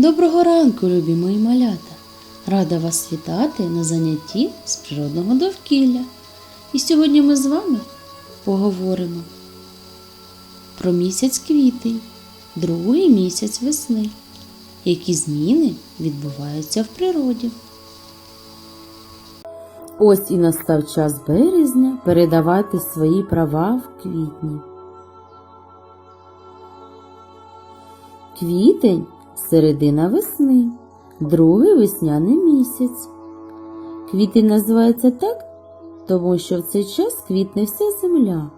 Доброго ранку, любі мої малята! Рада вас вітати на занятті з природного довкілля. І сьогодні ми з вами поговоримо про місяць квітень, другий місяць весни, які зміни відбуваються в природі. Ось і настав час березня передавати свої права в квітні. Квітень середина весни, другий весняний місяць. Квітень називається так, тому що в цей час квітне вся земля.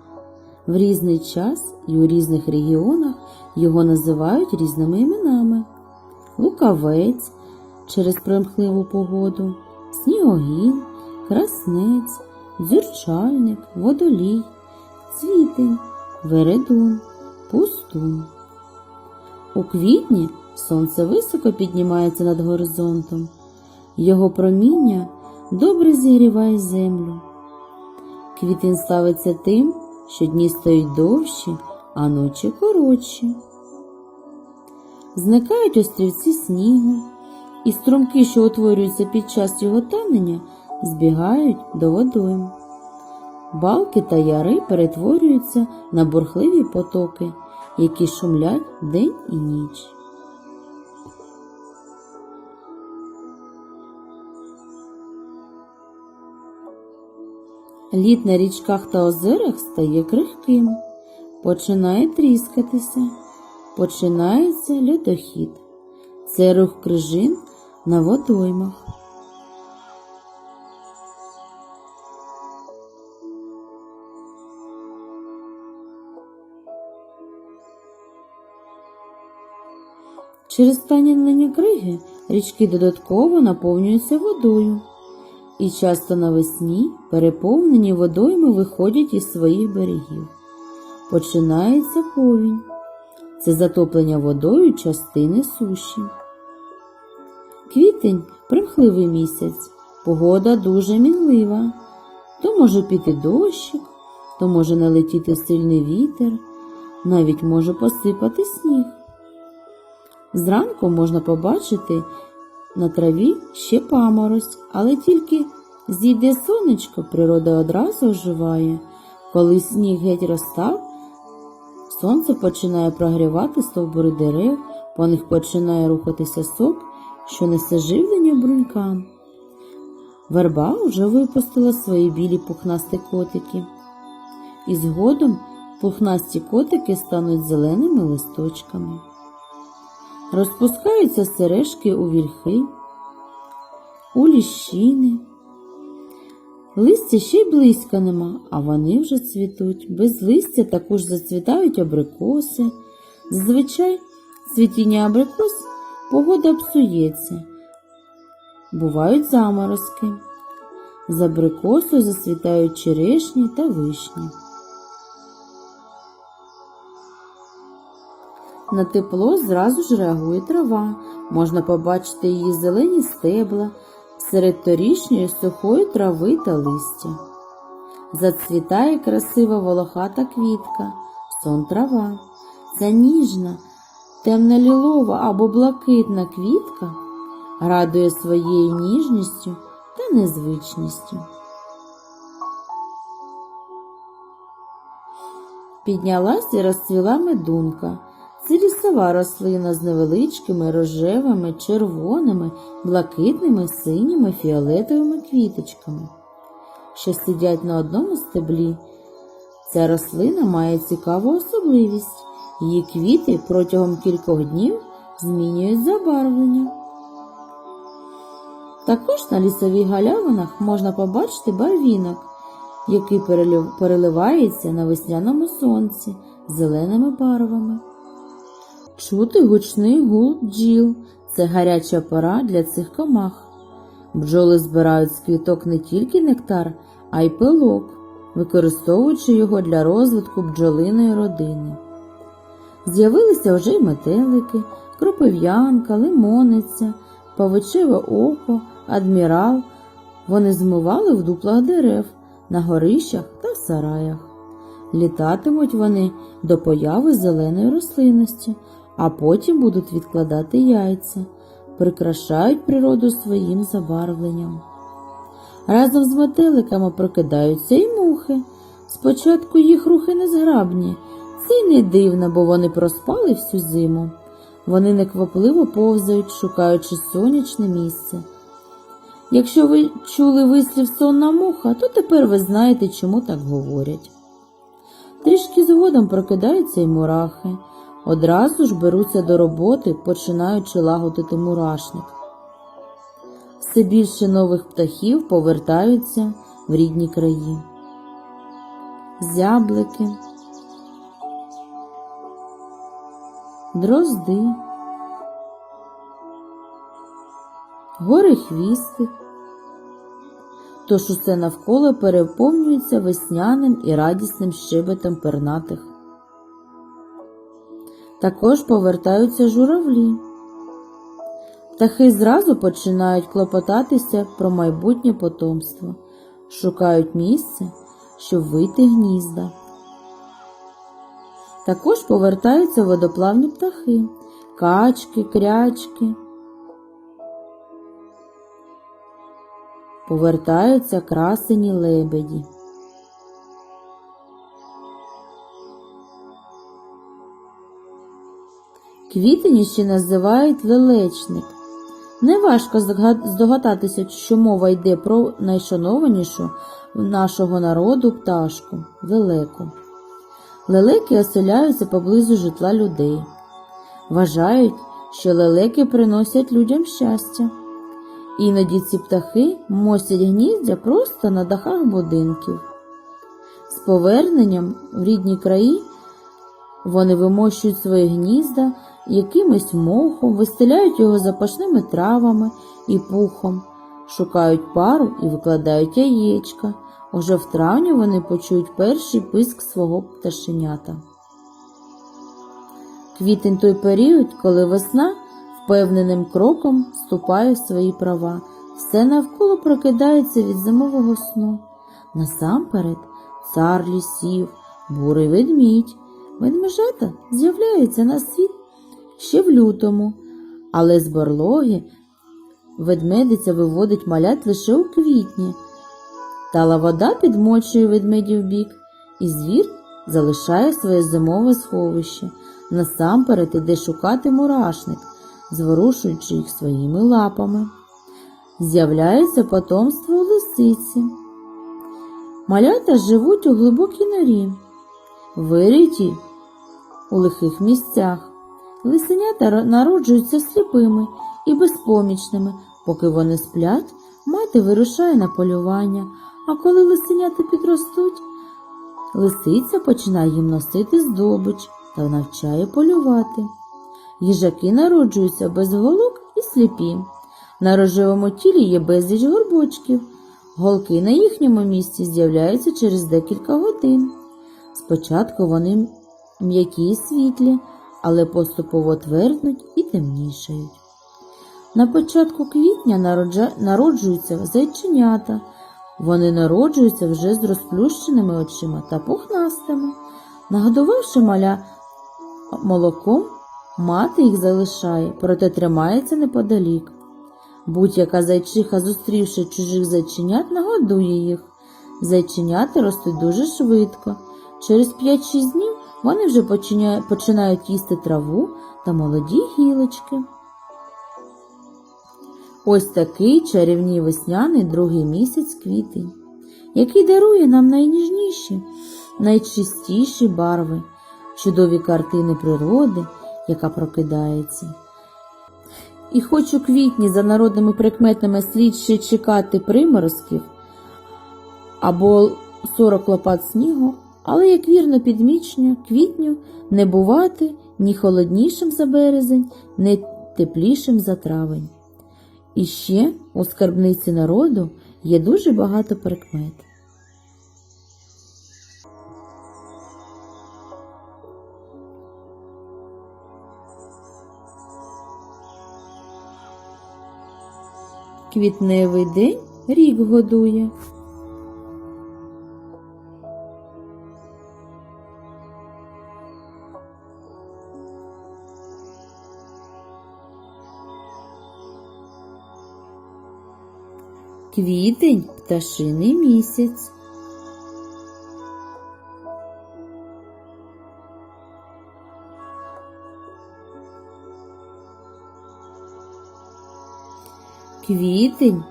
В різний час і у різних регіонах його називають різними іменами: лукавець через примхливу погоду, снігогін, краснець, дзюрчальник, водолій, цвітень, вередун, пустун. У квітні сонце високо піднімається над горизонтом, його проміння добре зігріває землю. Квітень славиться тим, що дні стають довші, а ночі коротші. Зникають острівці снігу, і струмки, що утворюються під час його танення, збігають до водойм. Балки та яри перетворюються на бурхливі потоки, які шумлять день і ніч. Лід на річках та озерах стає крихким, починає тріскатися, починається льодохід. Це рух крижин на водоймах. Через станінлення криги річки додатково наповнюються водою, і часто навесні переповнені водойми виходять із своїх берегів. Починається повінь. Це затоплення водою частини суші. Квітень примхливий місяць, погода дуже мінлива. То може піти дощик, то може налетіти сильний вітер, навіть може посипати сніг. Зранку можна побачити на траві ще паморозь, але тільки зійде сонечко, природа одразу оживає. Коли сніг геть розстав, сонце починає прогрівати стовбури дерев, по них починає рухатися сок, що несе живлення брунькам. Верба вже випустила свої білі пухнасті котики. І згодом пухнасті котики стануть зеленими листочками. Розпускаються сережки у вільхи, у ліщини. Листя ще й близько нема, а вони вже цвітуть. Без листя також зацвітають абрикоси. Зазвичай цвітіння абрикос погода псується. Бувають заморозки. З абрикосою зацвітають черешні та вишні. На тепло зразу ж реагує трава, можна побачити її зелені стебла серед торішньої сухої трави та листя. Зацвітає красива волохата квітка, сон трава. Ця ніжна, темно-лілова або блакитна квітка радує своєю ніжністю та незвичністю. Піднялась і розцвіла медунка. Це лісова рослина з невеличкими рожевими, червоними, блакитними, синіми, фіолетовими квіточками, що сидять на одному стеблі. Ця рослина має цікаву особливість. Її квіти протягом кількох днів змінюють забарвлення. Також на лісових галявинах можна побачити барвінок, який переливається на весняному сонці зеленими барвами. Чути гучний гул бджіл це гаряча пора для цих комах. Бджоли збирають з квіток не тільки нектар, а й пилок, використовуючи його для розвитку бджолиної родини. З'явилися вже й метелики, кропив'янка, лимониця, павичеве око, адмірал. Вони змивали в дуплах дерев, на горищах та в сараях. Літатимуть вони до появи зеленої рослинності, а потім будуть відкладати яйця, прикрашають природу своїм забарвленням. Разом з метеликами прокидаються й мухи. Спочатку їх рухи незграбні, це й не дивно, бо вони проспали всю зиму. Вони неквапливо повзають, шукаючи сонячне місце. Якщо ви чули вислів сонна муха, то тепер ви знаєте, чому так говорять. Трішки згодом прокидаються й мурахи. Одразу ж беруться до роботи, починаючи лагодити мурашник. Все більше нових птахів повертаються в рідні краї. Зяблики, дрозди, горихвісти. Тож усе навколо переповнюється весняним і радісним щебетом пернатих. Також повертаються журавлі. Птахи зразу починають клопотатися про майбутнє потомство, шукають місце, щоб вийти гнізда. Також повертаються водоплавні птахи, качки, крячки. Повертаються красені лебеді. Квітень ще називають лелечник. Неважко здогадатися, що мова йде про найшанованішу нашого народу пташку лелеку. Лелеки оселяються поблизу житла людей. Вважають, що лелеки приносять людям щастя. Іноді ці птахи мостять гніздя просто на дахах будинків. З поверненням в рідні краї вони вимощують свої гнізда якимось мохом, вистеляють його запашними травами і пухом, шукають пару і викладають яєчка. Уже в травні вони почують перший писк свого пташенята. Квітень той період, коли весна впевненим кроком вступає в свої права, все навколо прокидається від зимового сну. Насамперед цар лісів, бурий ведмідь, ведмежата з'являються на світ ще в лютому, але з барлоги ведмедиця виводить малят лише у квітні. Тала вода підмочує ведмедів бік, і звір залишає своє зимове сховище. Насамперед іде шукати мурашник, зворушуючи їх своїми лапами. З'являється потомство у лисиці. Малята живуть у глибокій норі, вириті у лихих місцях. Лисенята народжуються сліпими і безпомічними. Поки вони сплять, мати вирушає на полювання, а коли лисенята підростуть, лисиця починає їм носити здобич та навчає полювати. Їжаки народжуються без голок і сліпі. На рожевому тілі є безліч горбочків. Голки на їхньому місці з'являються через декілька годин. Спочатку вони м'які і світлі, але поступово тверднуть і темнішають. На початку квітня народжуються зайченята. Вони народжуються вже з розплющеними очима та пухнастими. Нагодувавши маля молоком, мати їх залишає, проте тримається неподалік. Будь-яка зайчиха, зустрівши чужих зайченят, нагодує їх. Зайченята ростуть дуже швидко. Через 5-6 днів вони вже починають їсти траву та молоді гілочки. Ось такий чарівний весняний другий місяць квітень, який дарує нам найніжніші, найчистіші барви, чудові картини природи, яка прокидається. І хоч у квітні за народними прикметами слід ще чекати приморозків або 40 лопат снігу, але, як вірно підмічено, квітню не бувати ні холоднішим за березень, ні теплішим за травень. І ще у скарбниці народу є дуже багато прикмет. Квітневий день рік годує. Квітень пташиний місяць. Квітень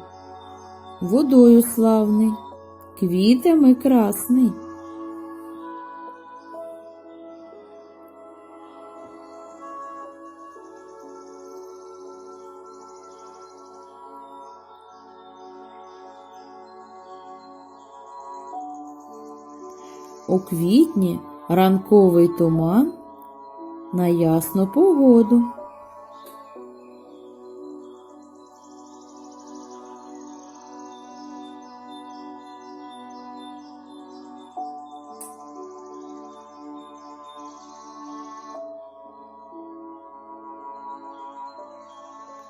водою славний, квітами красний. У квітні ранковий туман на ясну погоду.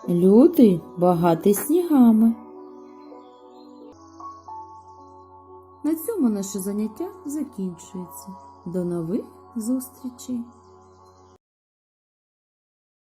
Лютий багатий снігами. Цьому наше заняття закінчується. До нових зустрічей!